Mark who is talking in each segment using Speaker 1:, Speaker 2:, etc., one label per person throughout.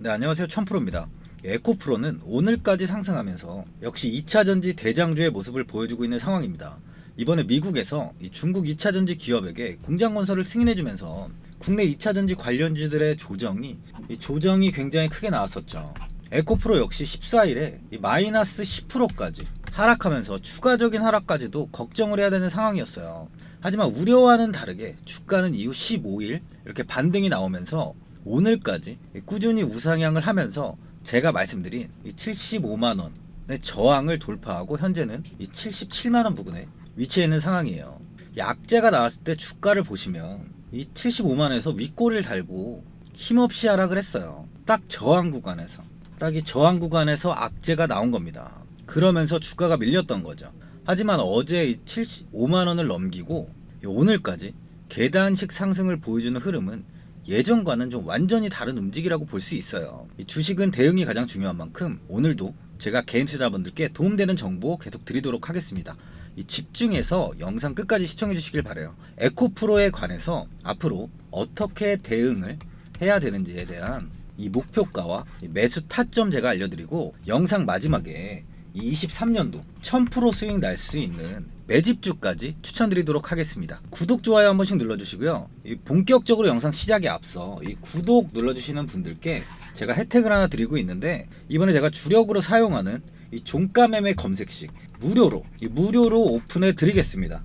Speaker 1: 네, 안녕하세요. 천프로입니다. 에코프로는 오늘까지 상승하면서 역시 2차전지 대장주의 모습을 보여주고 있는 상황입니다. 이번에 미국에서 이 중국 2차전지 기업에게 공장 건설을 승인해주면서 국내 2차전지 관련주들의 조정이 이 조정이 굉장히 크게 나왔었죠. 에코프로 역시 14일에 이 마이너스 10%까지 하락하면서 추가적인 하락까지도 걱정을 해야 되는 상황이었어요. 하지만 우려와는 다르게 주가는 이후 15일 이렇게 반등이 나오면서 오늘까지 꾸준히 우상향을 하면서 제가 말씀드린 이 75만 원의 저항을 돌파하고 현재는 이 77만 원 부근에 위치해 있는 상황이에요. 약재가 나왔을 때 주가를 보시면 이 75만에서 윗꼬리를 달고 힘없이 하락을 했어요. 딱 저항 구간에서 딱 이 저항 구간에서 악재가 나온 겁니다. 그러면서 주가가 밀렸던 거죠. 하지만 어제 이 75만 원을 넘기고 이 오늘까지 계단식 상승을 보여주는 흐름은 예전과는 좀 완전히 다른 움직이라고 볼 수 있어요. 이 주식은 대응이 가장 중요한 만큼 오늘도 제가 개인 투자자분들께 도움되는 정보 계속 드리도록 하겠습니다. 이 집중해서 영상 끝까지 시청해 주시길 바래요. 에코프로에 관해서 앞으로 어떻게 대응을 해야 되는지에 대한 이 목표가와 이 매수 타점 제가 알려드리고 영상 마지막에 이 23년도 1000% 수익 날 수 있는 매집주까지 추천드리도록 하겠습니다. 구독, 좋아요 한 번씩 눌러주시고요. 이 본격적으로 영상 시작에 앞서 이 구독 눌러주시는 분들께 제가 혜택을 하나 드리고 있는데 이번에 제가 주력으로 사용하는 이 종가 매매 검색식 무료로 이 무료로 오픈해 드리겠습니다.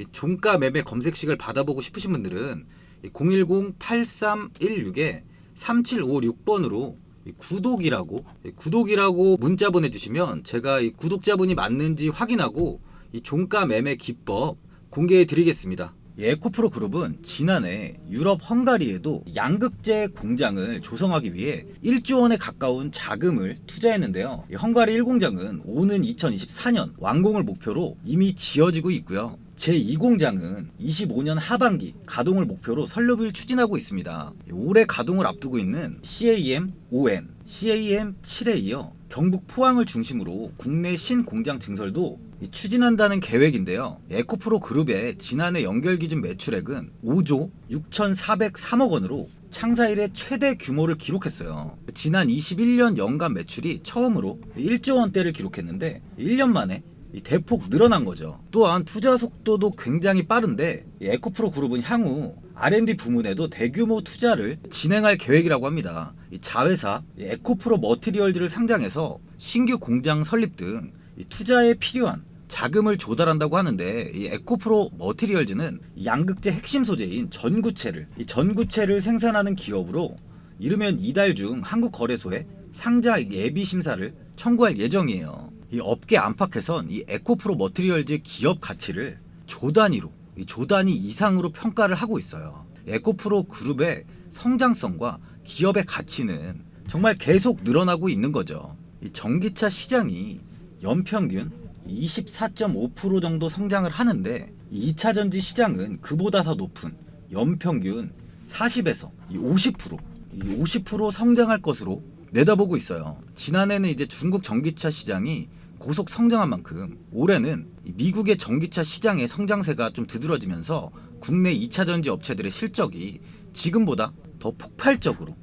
Speaker 1: 이 종가 매매 검색식을 받아보고 싶으신 분들은 010-8316에 3756번으로 구독이라고 구독이라고 문자 보내주시면 제가 이 구독자분이 맞는지 확인하고 이 종가 매매 기법 공개해 드리겠습니다. 에코프로 그룹은 지난해 유럽 헝가리에도 양극재 공장을 조성하기 위해 1조 원에 가까운 자금을 투자했는데요. 이 헝가리 1공장은 오는 2024년 완공을 목표로 이미 지어지고 있고요. 제2공장은 25년 하반기 가동을 목표로 설립을 추진하고 있습니다. 올해 가동을 앞두고 있는 CAM 5N, CAM 7에 이어 경북 포항을 중심으로 국내 신공장 증설도 추진한다는 계획인데요. 에코프로 그룹의 지난해 연결 기준 매출액은 5조 6,403억 원으로 창사 이래 최대 규모를 기록했어요. 지난 21년 연간 매출이 처음으로 1조 원대를 기록했는데 1년 만에 이 대폭 늘어난 거죠. 또한 투자 속도도 굉장히 빠른데 이 에코프로 그룹은 향후 R&D 부문에도 대규모 투자를 진행할 계획이라고 합니다. 이 자회사 이 에코프로 머티리얼즈를 상장해서 신규 공장 설립 등이 투자에 필요한 자금을 조달한다고 하는데 이 에코프로 머티리얼즈는 이 양극재 핵심 소재인 전구체를 이 전구체를 생산하는 기업으로 이르면 이달 중 한국 거래소에 상자 예비 심사를 청구할 예정이에요. 이 업계 안팎에선 이 에코프로 머티리얼즈 기업 가치를 조 단위로 이조 단위 이상으로 평가를 하고 있어요. 에코프로 그룹의 성장성과 기업의 가치는 정말 계속 늘어나고 있는 거죠. 이 전기차 시장이 연평균 24.5% 정도 성장을 하는데 2차 전지 시장은 그보다 더 높은 연평균 40에서 50%, 50% 성장할 것으로 내다보고 있어요. 지난해는 이제 중국 전기차 시장이 고속 성장한 만큼 올해는 이 미국의 전기차 시장의 성장세가 좀 두드러지면서 국내 2차 전지 업체들의 실적이 지금보다 더 폭발적으로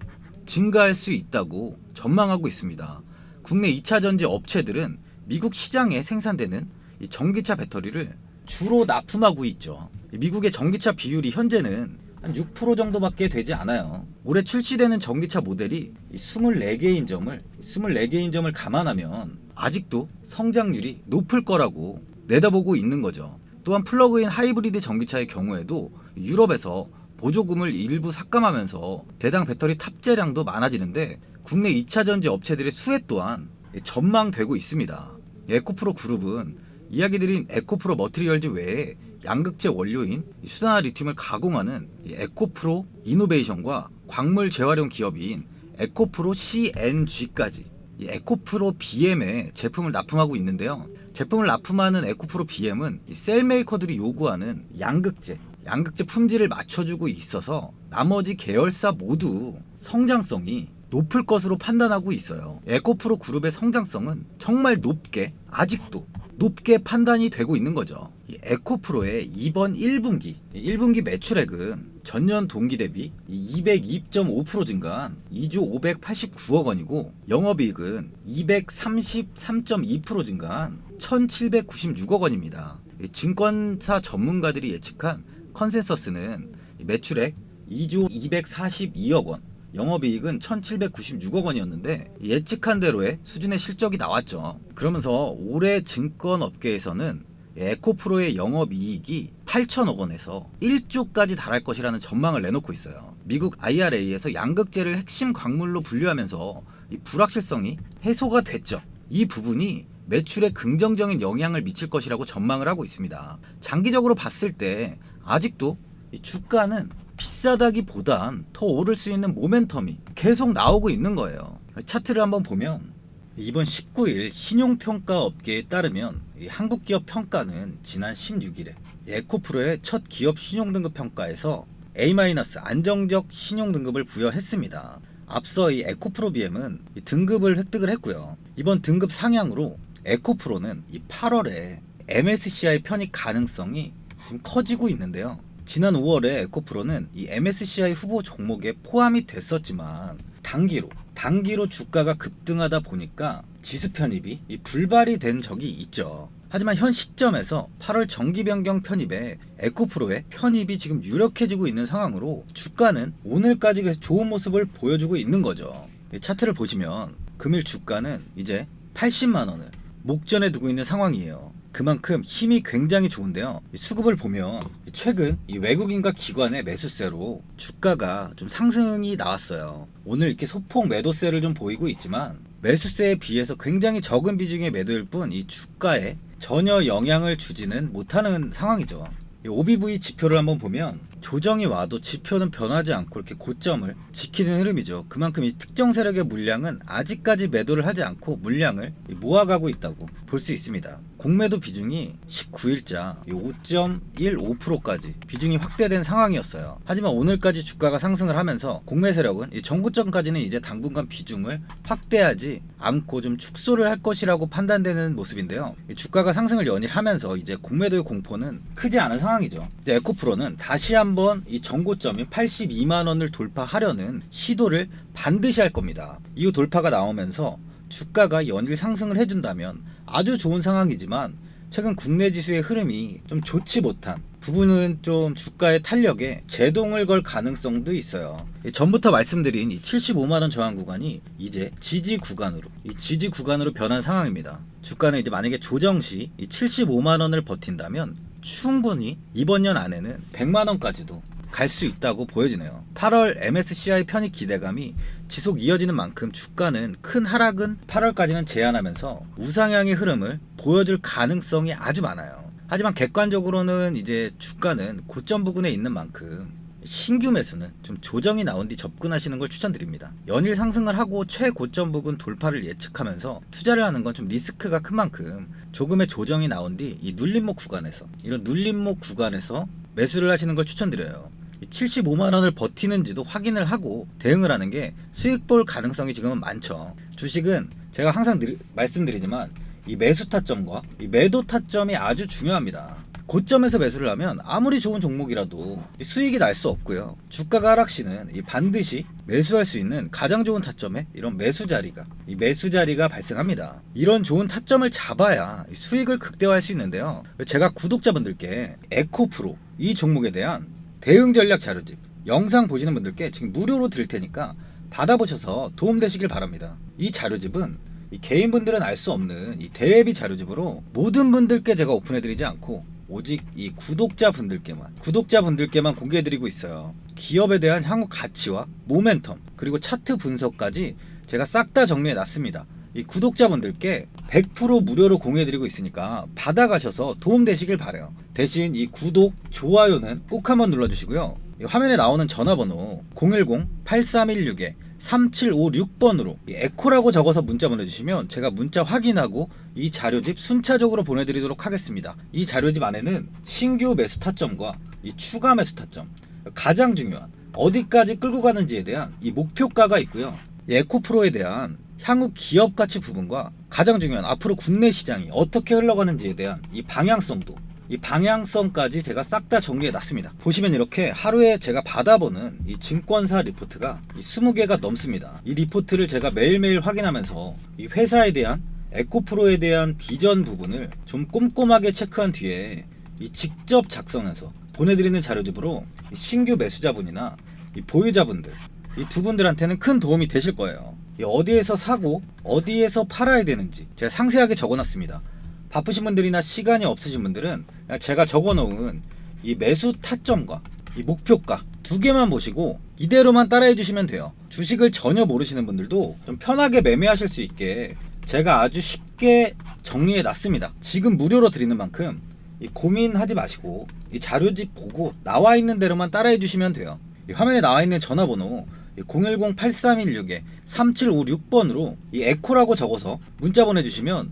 Speaker 1: 증가할 수 있다고 전망하고 있습니다. 국내 2차 전지 업체들은 미국 시장에 생산되는 이 전기차 배터리를 주로 납품하고 있죠. 미국의 전기차 비율이 현재는 한 6% 정도밖에 되지 않아요. 올해 출시되는 전기차 모델이 24개인 점을 24개인 점을 감안하면 아직도 성장률이 높을 거라고 내다보고 있는 거죠. 또한 플러그인 하이브리드 전기차의 경우에도 유럽에서 보조금을 일부 삭감하면서 대당 배터리 탑재량도 많아지는데 국내 2차 전지 업체들의 수혜 또한 전망되고 있습니다. 에코프로 그룹은 이야기 드린 에코프로 머티리얼즈 외에 양극재 원료인 수산화 리튬을 가공하는 이 에코프로 이노베이션과 광물 재활용 기업인 에코프로 CNG까지 이 에코프로 BM에 제품을 납품하고 있는데요. 제품을 납품하는 에코프로 BM은 이 셀메이커들이 요구하는 양극재, 양극재 품질을 맞춰주고 있어서 나머지 계열사 모두 성장성이 높을 것으로 판단하고 있어요. 에코프로 그룹의 성장성은 정말 높게 아직도 높게 판단이 되고 있는 거죠. 이 에코프로의 이번 1분기 1분기 매출액은 전년 동기 대비 202.5% 증가한 2조 589억 원이고 영업이익은 233.2% 증가한 1,796억 원입니다. 이 증권사 전문가들이 예측한 컨센서스는 이 매출액 2조 242억 원, 영업이익은 1,796억 원이었는데 예측한 대로의 수준의 실적이 나왔죠. 그러면서 올해 증권업계에서는 에코프로의 영업이익이 8천억 원에서 1조까지 달할 것이라는 전망을 내놓고 있어요. 미국 IRA에서 양극재를 핵심 광물로 분류하면서 이 불확실성이 해소가 됐죠. 이 부분이 매출에 긍정적인 영향을 미칠 것이라고 전망을 하고 있습니다. 장기적으로 봤을 때 아직도 이 주가는 비싸다기보단 더 오를 수 있는 모멘텀이 계속 나오고 있는 거예요. 차트를 한번 보면 이번 19일 신용평가 업계에 따르면 이 한국 기업 평가는 지난 16일에 에코프로의 첫 기업 신용등급 평가에서 A- 안정적 신용등급을 부여했습니다. 앞서 이 에코프로 BM은 이 등급을 획득을 했고요. 이번 등급 상향으로 에코프로는 이 8월에 MSCI 편입 가능성이 지금 커지고 있는데요. 지난 5월에 에코프로는 이 MSCI 후보 종목에 포함이 됐었지만 단기로 단기로 주가가 급등하다 보니까 지수 편입이 이 불발이 된 적이 있죠. 하지만 현 시점에서 8월 정기 변경 편입에 에코프로의 편입이 지금 유력해지고 있는 상황으로 주가는 오늘까지 그래서 좋은 모습을 보여주고 있는 거죠. 이 차트를 보시면 금일 주가는 이제 80만 원을 목전에 두고 있는 상황이에요. 그만큼 힘이 굉장히 좋은데요. 이 수급을 보면 최근 이 외국인과 기관의 매수세로 주가가 좀 상승이 나왔어요. 오늘 이렇게 소폭 매도세를 좀 보이고 있지만 매수세에 비해서 굉장히 적은 비중의 매도일 뿐 이 주가에 전혀 영향을 주지는 못하는 상황이죠. 이 OBV 지표를 한번 보면 조정이 와도 지표는 변하지 않고 이렇게 고점을 지키는 흐름이죠. 그만큼 이 특정 세력의 물량은 아직까지 매도를 하지 않고 물량을 모아가고 있다고 볼 수 있습니다. 공매도 비중이 19일자 5.15%까지 비중이 확대된 상황이었어요. 하지만 오늘까지 주가가 상승을 하면서 공매 세력은 이 전고점까지는 이제 당분간 비중을 확대하지 않고 좀 축소를 할 것이라고 판단되는 모습인데요. 이 주가가 상승을 연일 하면서 이제 공매도의 공포는 크지 않은 상황이죠. 이제 에코프로는 다시 한번 이 전고점인 82만 원을 돌파하려는 시도를 반드시 할 겁니다. 이후 돌파가 나오면서 주가가 연일 상승을 해준다면 아주 좋은 상황이지만 최근 국내 지수의 흐름이 좀 좋지 못한 부분은 좀 주가의 탄력에 제동을 걸 가능성도 있어요. 이 전부터 말씀드린 이 75만 원 저항 구간이 이제 지지 구간으로 이 지지 구간으로 변한 상황입니다. 주가는 이제 만약에 조정 시 이 75만 원을 버틴다면 충분히 이번 년 안에는 100만 원까지도 갈 수 있다고 보여지네요. 8월 MSCI 편입 기대감이 지속 이어지는 만큼 주가는 큰 하락은 8월까지는 제한하면서 우상향의 흐름을 보여줄 가능성이 아주 많아요. 하지만 객관적으로는 이제 주가는 고점 부근에 있는 만큼 신규 매수는 좀 조정이 나온 뒤 접근하시는 걸 추천드립니다. 연일 상승을 하고 최고점 부근 돌파를 예측하면서 투자를 하는 건 좀 리스크가 큰 만큼 조금의 조정이 나온 뒤 이 눌림목 구간에서 이런 눌림목 구간에서 매수를 하시는 걸 추천드려요. 75만 원을 버티는지도 확인을 하고 대응을 하는 게 수익 볼 가능성이 지금은 많죠. 주식은 제가 항상 늘- 말씀드리지만 이 매수 타점과 이 매도 타점이 아주 중요합니다. 고점에서 매수를 하면 아무리 좋은 종목이라도 이 수익이 날 수 없고요. 주가가 하락 시는 이 반드시 매수할 수 있는 가장 좋은 타점에 이런 매수 자리가 이 매수 자리가 발생합니다. 이런 좋은 타점을 잡아야 이 수익을 극대화할 수 있는데요. 제가 구독자분들께 에코프로 이 종목에 대한 대응 전략 자료집 영상 보시는 분들께 지금 무료로 드릴 테니까 받아보셔서 도움되시길 바랍니다. 이 자료집은 이 개인분들은 알 수 없는 이 대외비 자료집으로 모든 분들께 제가 오픈해드리지 않고 오직 이 구독자분들께만 구독자분들께만 공개해드리고 있어요. 기업에 대한 향후 가치와 모멘텀 그리고 차트 분석까지 제가 싹 다 정리해 놨습니다. 이 구독자분들께 100% 무료로 공유해드리고 있으니까 받아가셔서 도움되시길 바래요. 대신 이 구독, 좋아요는 꼭 한번 눌러주시고요. 이 화면에 나오는 전화번호 010-8316에 3756번으로 에코라고 적어서 문자 보내주시면 제가 문자 확인하고 이 자료집 순차적으로 보내드리도록 하겠습니다. 이 자료집 안에는 신규 매수 타점과 이 추가 매수 타점 가장 중요한 어디까지 끌고 가는지에 대한 이 목표가가 있고요. 이 에코 프로에 대한 향후 기업 가치 부분과 가장 중요한 앞으로 국내 시장이 어떻게 흘러가는지에 대한 이 방향성도 이 방향성까지 제가 싹 다 정리해 놨습니다. 보시면 이렇게 하루에 제가 받아보는 이 증권사 리포트가 이 20개가 넘습니다. 이 리포트를 제가 매일매일 확인하면서 이 회사에 대한 에코프로에 대한 비전 부분을 좀 꼼꼼하게 체크한 뒤에 이 직접 작성해서 보내드리는 자료집으로 이 신규 매수자분이나 이 보유자분들 이 두 분들한테는 큰 도움이 되실 거예요. 이 어디에서 사고 어디에서 팔아야 되는지 제가 상세하게 적어놨습니다. 바쁘신 분들이나 시간이 없으신 분들은 제가 적어놓은 이 매수 타점과 이 목표가 두 개만 보시고 이대로만 따라해 주시면 돼요. 주식을 전혀 모르시는 분들도 좀 편하게 매매하실 수 있게 제가 아주 쉽게 정리해 놨습니다. 지금 무료로 드리는 만큼 이 고민하지 마시고 이 자료집 보고 나와 있는 대로만 따라해 주시면 돼요. 이 화면에 나와 있는 전화번호 010-8316에 3756번으로 이 에코라고 적어서 문자 보내주시면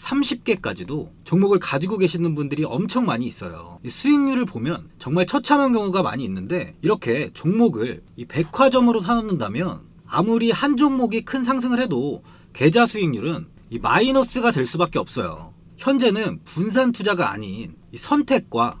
Speaker 1: 30개까지도 종목을 가지고 계시는 분들이 엄청 많이 있어요. 이 수익률을 보면 정말 처참한 경우가 많이 있는데 이렇게 종목을 이 백화점으로 사놓는다면 아무리 한 종목이 큰 상승을 해도 계좌 수익률은 이 마이너스가 될 수밖에 없어요. 현재는 분산 투자가 아닌 이 선택과